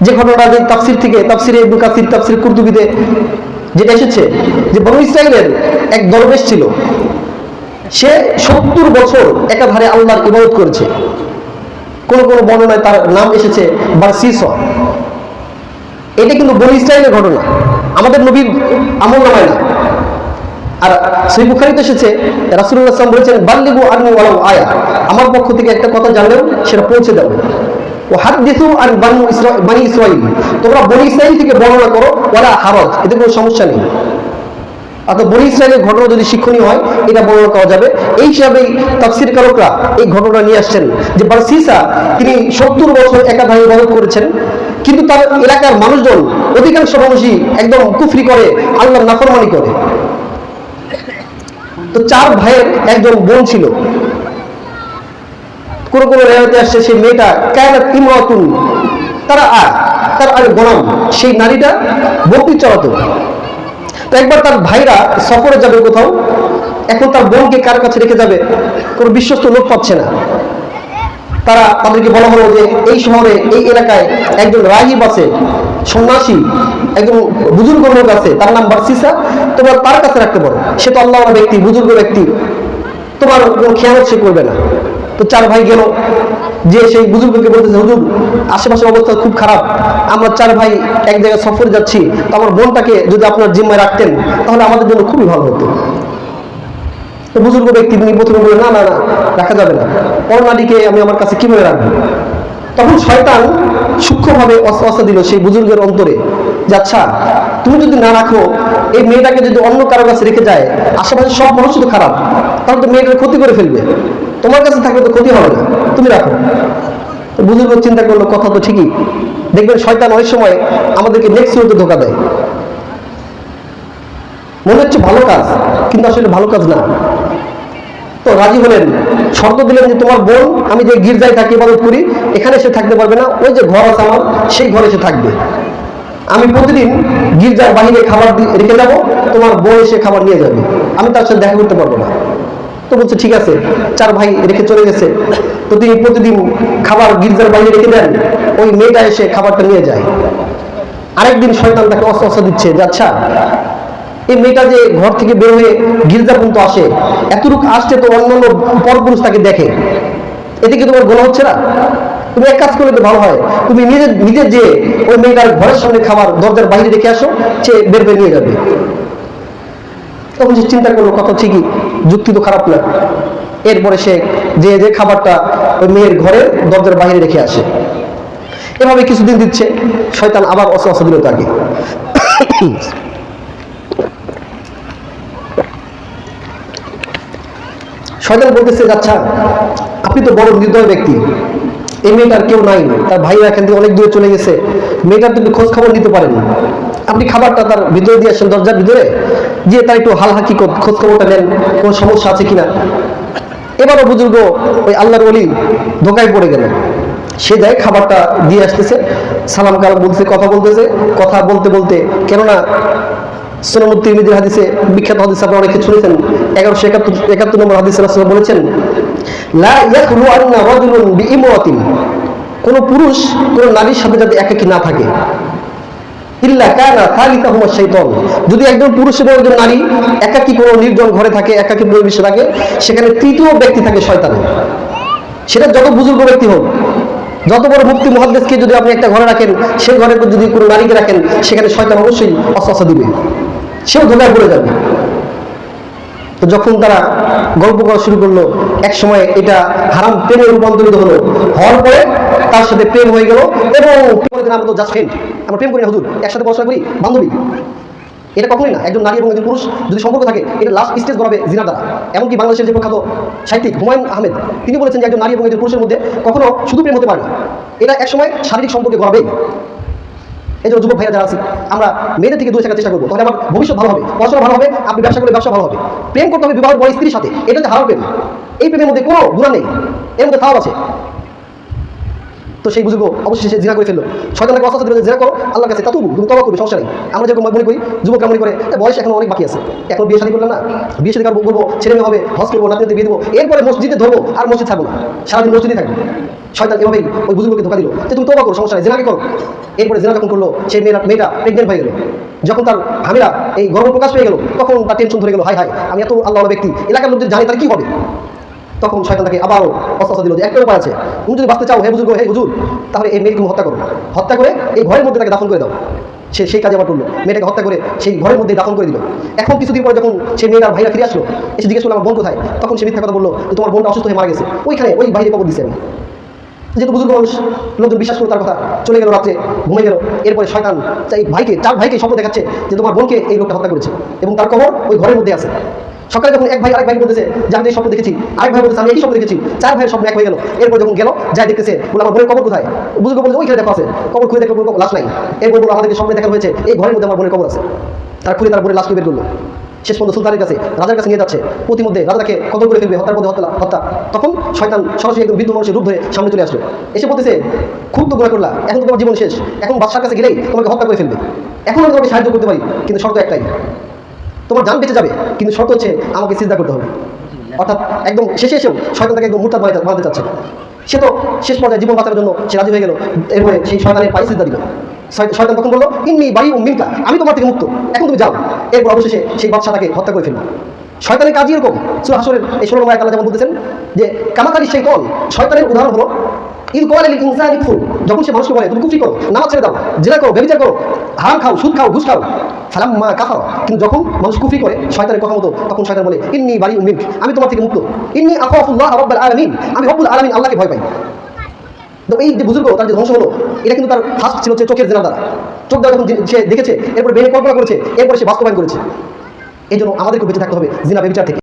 যে ঘটনাটা যে তাফসির থেকে, তাফসিরে ইবনু কাসির, তাফসির কুরতুবিতে যেটা এসেছে, যে বনু ইসরাইলের এক দরবেশ ছিল, সে সত্তর বছর একাধারে আল্লাহর ইবাদত করেছে। কোন কোন বর্ণনায় তার নাম এসেছে বারসিস। এটা কিন্তু বনু ইসরায়েলের ঘটনা। আমাদের নবীর আমল নামায় না। আর সেই বুখারিতে এসেছে রাসুল্লাহ বলেছেন, বাল্লিগু আনু ওয়ালাউ আয়া। আমার পক্ষ থেকে একটা কথা জানলেও সেটা পৌঁছে দাও তোমরা বনি ইসরাইল থেকে বর্ণনা করো এতে কোনো সমস্যা নেই। অর্থাৎ বনি ইসরায়েলের ঘটনা যদি শিক্ষণীয় হয়, এটা বর্ণনা করা যাবে। এই এই ঘটনা নিয়ে আসছেন যে তিনি সত্তর বছর একাধারে ইবাদত করেছেন। কিন্তু তার এলাকার মানুষজন, অধিকাংশ মানুষই একদম কুফরি করে আল্লাহ নাফরমানি করে। তো চার ভাইয়ের একজন বোন ছিল। কোন কোন রেওয়াতে আসছে সেই মেয়েটা, কায়নাত ইমরাতুন। তারা আর, তার আর গোলাম সেই নারীটা বকরি চড়াতো তো একবার তার ভাইরা সফরে যাবে কোথাও, এখন তার বোনকে কার কাছে রেখে যাবে, কোনো বিশ্বস্ত লোক পাচ্ছে না। তারা তাদেরকে বলা হলো যে, এই শহরে, এই এলাকায় একজন রাহিব আছে, সন্ন্যাসী, একজন বুজুর্গ লোক আছে, তার নাম বার্সিসা, তোমরা তার কাছে রাখতে পারো। সে তো আল্লাহ ব্যক্তি, বুজুর্গ ব্যক্তি। তোমার কোনো খেয়াল সে করবে না। তো চার ভাই গেল। যে সেই বুজুর্গকে বলতেছে, হুজুর, আশেপাশের অবস্থা খুব খারাপ। আমরা চার ভাই এক জায়গায় সফরে যাচ্ছি। তো আমার বোনটাকে যদি আপনার জিম্মায় রাখতেন, তাহলে আমাদের জন্য খুবই ভালো হতো। তো বুজুর্গ ব্যক্তি তিনি প্রথমে বলে না না না, রাখা যাবে না। করোনাটিকে আমি আমার কাছে কীভাবে রাখব? তখন শয়তান সূক্ষ্মভাবে অস্ত্র দিল সেই বুজুর্গের অন্তরে। যে আচ্ছা তুমি যদি না রাখো এই মেয়েটাকে যদি অন্য কারও কাছে রেখে যায়, আশেপাশে সব মানুষ তো খারাপ, তাহলে তো মেয়েটার ক্ষতি করে ফেলবে। তোমার কাছে থাকলে তো ক্ষতি হবে না, তুমি রাখো। বুজুর্গ চিন্তা করল, কথা তো ঠিকই। দেখবেন শয়তান অনেক সময় আমাদেরকে নেক্সট হতে ধোকা দেয়। মনে হচ্ছে ভালো কাজ, কিন্তু আসলে ভালো কাজ না। তো রাজি হলেন, শর্ত দিলেন যে তোমার বোন, আমি যে গির্জায় থাকি ইবাদত করি, এখানে সে থাকতে পারবে না, ওই যে ঘর আছে আমার, সেই ঘরে সে থাকবে। আমি প্রতিদিন গির্জার বাহিরে খাবার রেখে যাব, তোমার বোন এসে খাবার নিয়ে যাবে। আমি তার সাথে দেখা করতে পারব না। তো বলছে, ঠিক আছে। চার ভাই রেখে চলে গেছে। তো তিনি প্রতিদিন খাবার গির্জার বাইরে রেখে দেন, ওই মেয়েটা এসে খাবারটা নিয়ে যায়। আরেকদিন শয়তান তাকে অস্ত্র দিচ্ছে যে আচ্ছা এই মেয়েটা যে ঘর থেকে বের হয়ে গির্জা পর্যন্ত আসে, এতটুকু আসছে তো অন্যান্য পরপুরুষ তাকে দেখে। এতে কি তোমার গোনা হচ্ছে না? তুমি এক কাজ করলে তো ভালো হয়। তুমি নিজে নিজে যে ওই মেয়েটার ঘরের সামনে খাবার দরজার বাইরে রেখে আসো, সে বের বের নিয়ে যাবে। তখন সে চিন্তা করল, কথা ঠিকই, যুক্তি তো খারাপ না। এরপরে সে যে যে খাবারটা ওই মেয়ের ঘরে দরজার বাইরে রেখে আসে। এভাবে কিছুদিন দিচ্ছে, শয়তান আবার অস্ত্র অস্ত্র দিল তাকে। শয়তান বলতেছে আচ্ছা আপনি তো বড় নির্দয় ব্যক্তি। এই মেয়েটার কেউ নাই। তার ভাইরা এখান থেকে অনেক দূরে চলে গেছে। মেয়েটার তুমি খোঁজ খবর নিতে পারেন আপনি খাবারটা তার ভিতরে দিয়ে আসেন, দরজার ভিতরে। গিয়ে তার একটু হাল হাকি খোঁজ খবরটা নেন, কোনো সমস্যা আছে কিনা। এবারও বুজুর্গ ওই আল্লাহর অলি ধোকায় পড়ে গেলেন। সে যায় খাবারটা দিয়ে আসতেছে, সালাম কালাম বলতেছে, কথা বলতেছে। কথা বলতে বলতে, কেননা সোনামুদ তিরমিদির হাদিসে বিখ্যাত হাদিস আপনারা অনেকে শুনেছেন, এগারোশো একাত্তর একাত্তর নম্বর হাদিস বলেছেন কোন পুরুষ, কোন নারীর সাথে যাতে একাকী না থাকে। যদি একজন পুরুষ এবং একজন নারী একাকী কোনো নির্জন ঘরে থাকে, একাকী পরিবেশে থাকে, সেখানে তৃতীয় ব্যক্তি থাকে শয়তান। সেটা যত বুজুর্গ ব্যক্তি হোক, যত বড় মুক্তি মহাদেশকে যদি আপনি একটা ঘরে রাখেন সেই ঘরে যদি কোনো নারীকে রাখেন, সেখানে শয়তান অবশ্যই অস্ত্র দিবে। সেও ধোকায় পড়ে যাবে। তো যখন তারা গল্প করা শুরু করল এক সময় এটা হারাম প্রেমে রূপান্তরিত হলো। হওয়ার পরে তার সাথে প্রেম হয়ে গেল এবং নাম তো জাস্ট ফ্রেন্ড আমরা প্রেম করি না, হুজুর। একসাথে পড়াশোনা করি, বান্ধবী। এটা কখনোই না। একজন নারী এবং একজন পুরুষ যদি সম্পর্ক থাকে, এটা লাস্ট স্টেজ গড়াবে জিনা দ্বারা। এমনকি বাংলাদেশের যে প্রখ্যাত সাহিত্যিক হুমায়ুন আহমেদ, তিনি বলেছেন যে একজন নারী এবং একজন পুরুষের মধ্যে কখনো শুধু প্রেম হতে পারে না। এটা একসময় শারীরিক সম্পর্কে গড়াবে এই জন্য যুবক ভাইয়া যারা আছে, আমরা মেয়েদের থেকে দূরে থাকার চেষ্টা করব। তাহলে আমার ভবিষ্যৎ ভালো হবে, পড়াশোনা ভালো হবে, আপনি ব্যবসা করলে ব্যবসা ভালো হবে। প্রেম করতে হবে বিবাহ বড় স্ত্রীর সাথে, এটা হচ্ছে হারার প্রেম। এই প্রেমের মধ্যে কোনো গুণা নেই, এর মধ্যে খাওয়া আছে। তো সেই বুঝব অবশ্যই সে জিনা করে ফেলল। শয়তান তাকে অস্ত্র দিল জিনা করো, আল্লাহর কাছে তাতু তুমি তবা করবে, সমস্যা নেই। আমরা যেরকম মনে করি যুবকরা মনে করে। বয়স এখন অনেক বাকি আছে। এখন বিয়ে শাদী করলাম না? বিয়ে শাদী করব ছেলে মেয়ে হবে, হজ করব নাতিতে বিয়ে দেবো, এরপরে মসজিদে ধরবো আর মসজিদ থাকব না। সারাদিন মসজিদে থাকব। শয়তান এভাবেই ওই বুজুর্গকে ধোকা দিল। যে তুমি তোবা করো, সমস্যা নেই, জেনাকে করো। এরপরে জেনা যখন করল, সেই মেয়েরা, মেয়েটা প্রেগনেন্ট হয়ে গেল। যখন তার হামিরা এই গর্ব প্রকাশ পেয়ে গেল, তখন তার টেনশন ধরে গেল হাই হাই আমি এত আল্লাহ ব্যক্তি, এলাকার লোকদের জানি তার কি হবে? তখন শয়তান তাকে আবারও অস্ত্র দিল যে একটা উপায় আছে। তুমি যদি বাঁচতে চাও, হে বুজুর্গ, হে বুজুর তাহলে এই মেয়েকে হত্যা করো। হত্যা করে এই ঘরের মধ্যে তাকে দাফন করে দাও। সে সেই কাজে আবার করল মেয়েটাকে হত্যা করে সেই ঘরের মধ্যে দাফন করে দিল। এখন কিছুদিন পরে যখন সে মেয়েটার ভাইরা ফিরে আসলো, এসে জিজ্ঞেস করল, আমার বোন কোথায়? তখন সে মিথ্যা কথা বলল যে, তোমার বোনটা অসুস্থ হয়ে মারা গেছে। ওইখানে ওই বাইরে কবর দিছে আমি। যেহেতু বুজুর্গ মানুষ, লোকজন বিশ্বাস করে তার কথা, চলে গেল রাত্রে, ঘুমে গেল। এরপরে শয়তান এই ভাইকে, চার ভাইকে স্বপ্ন দেখাচ্ছে যে, তোমার বোনকে এই লোকটা হত্যা করেছে এবং তার কবর ওই ঘরের মধ্যে আছে। সকালে যখন এক ভাই আরেক ভাই বলতেছে, যে আমি স্বপ্ন দেখেছি, আরেক ভাই বলতেছে, আমি এই স্বপ্ন দেখেছি। চার ভাইয়ের স্বপ্ন এক হয়ে গেল। এরপর যখন গেল যাই দেখতেছে, বলে আমার বোনের কবর কোথায়? বুজুর্গ বলছে ওইখানে দেখো আছে। কবর খুলে দেখো বোনের লাশ নাই। এরপর বলল, আমাদেরকে স্বপ্নে দেখা হয়েছে। এই ঘরের মধ্যে আমার বোনের কবর আছে। তার খুলে তার বোনের লাশ বের করল। শেষ পর্যন্ত সুলতানের কাছে, রাজার কাছে নিয়ে যাচ্ছে। প্রতিমধ্যে রাজাকে কত করে ফেলবে, হত্যার মধ্যে হত্যা হত্যা। তখন শয়তান সরাসরি একদম বৃদ্ধ মানুষের রূপ ধরে সামনে চলে আসলো। এসে বলতেছে, খুব তো গুণা করলা। এখন তোমার জীবন শেষ। এখন বাদশার কাছে গেলেই তোমাকে হত্যা করে ফেলবে। এখন আমি তোমাকে সাহায্য করতে পারি, কিন্তু শর্ত একটাই। তোমার জান বেঁচে যাবে, কিন্তু শর্ত হচ্ছে আমাকে চিন্তা করতে হবে। অর্থাৎ একদম শেষে এসেও শয়তান তাকে একদম মুরতাদ বানাতে বানাতে চাচ্ছে। সে তো শেষ পর্যায়ে জীবন বাঁচানোর জন্য সে রাজি হয়ে গেল এরপরে সেই শয়তানের পায়ে সিদ্ধা দিল। শয়তান তখন বলল, ইন্নি বাড়ি মিনকা, আমি তোমার থেকে মুক্ত। এখন তুমি যাও। এরপর অবশেষে সেই বাদশা তাকে হত্যা করে ফেলল। শয়তানের কাজই এরকম? সুরা হাসরের এই ষোলো আয়াত যেমন বলতেছেন যে, কামাকারি সেই কল শয়তানের উদাহরণ হলো যখন সে মানুষকে বলে, তুমি কুফরি করো, নামাজ ছেড়ে দাও করো ব্যবচার করো, হারাম খাও, সুদ খাও, ঘুষ খাও। ফালাম্মা কাফার। কিন্তু যখন মানুষ কুফরি করে, শয়তানের কথা মতো, তখন শয়তান বলে, ইন্নি বাড়ি আমি তোমার থেকে মুক্ত। ইন্নি আলামিন, আমি রব্বুল আলামিন আল্লাহকে ভয় পাই। তো এই যে বুজুর্গ, তার যে ধ্বংস হলো, এটা কিন্তু তার ফার্স্ট ছিল হচ্ছে চোখের জেনা দ্বারা। চোখ দ্বারা যখন সে দেখেছে, এরপরে বেড়ে কল্পনা করেছে, এরপরে সে বাস্তবায়ন করেছে। এই জন্য আমাদেরকে বেঁচে থাকতে হবে, জিনা, বেবিচার থেকে।